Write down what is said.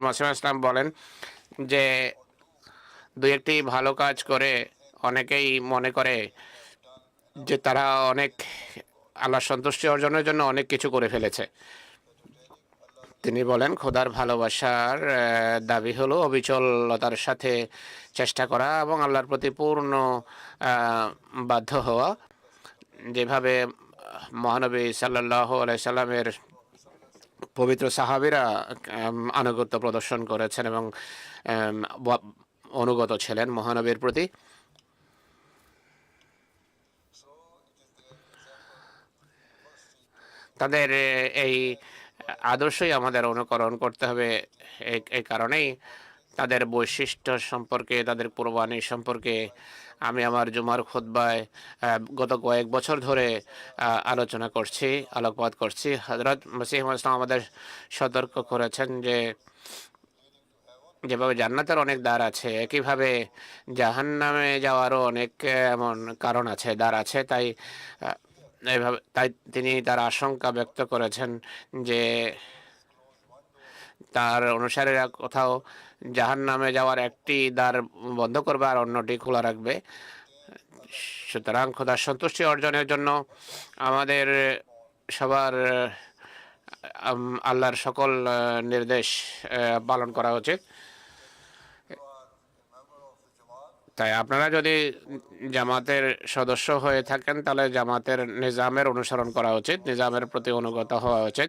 মাসিম ইসলাম বলেন যে দুই একটি ভালো কাজ করে অনেকেই মনে করে যে তারা অনেক আল্লাহ সন্তুষ্টি অর্জনের জন্য অনেক কিছু করে ফেলেছে। তিনি বলেন, খোদার ভালোবাসার দাবি হলো অবিচলতার সাথে চেষ্টা করা এবং আল্লাহর প্রতি পূর্ণ বাধ্য হওয়া। যেভাবে মহানবী সাল্লাহ আলাইসাল্লামের পবিত্র সাহাবিরা আনুগত্য প্রদর্শন করেছেন এবং অনুগত ছিলেন মহানবীর প্রতি। তাদের এই আদর্শই আমাদের অনুকরণ করতে হবে। এই কারণেই তাদের বৈশিষ্ট্য সম্পর্কে তাদের কোরবানি সম্পর্কে আমি আমার জুমার খুদ্বায় গত কয়েক বছর ধরে আলোচনা করছি আলোকপাত করছি। হজরত মসিহ ইসলাম আমাদের সতর্ক করেছেন যে যেভাবে জান্নাতের অনেক দ্বার আছে একইভাবে জাহান্নামে যাওয়ারও অনেক এমন কারণ আছে দ্বার আছে। তাই আহ, এইভাবে তাই তিনি তার আশঙ্কা ব্যক্ত করেছেন যে তার অনুসারীরা কোথাও জাহান নামে যাওয়ার একটি দ্বার বন্ধ করবে আর অন্যটি খোলা রাখবে। সুতরাং খোদার সন্তুষ্টি অর্জনের জন্য আমাদের সবার আল্লাহর সকল নির্দেশ পালন করা উচিত। তাই আপনারা যদি জামাতের সদস্য হয়ে থাকেন, তাহলে জামাতের নিজামের অনুসরণ করা উচিত, নিজামের প্রতি অনুগত হওয়া উচিত।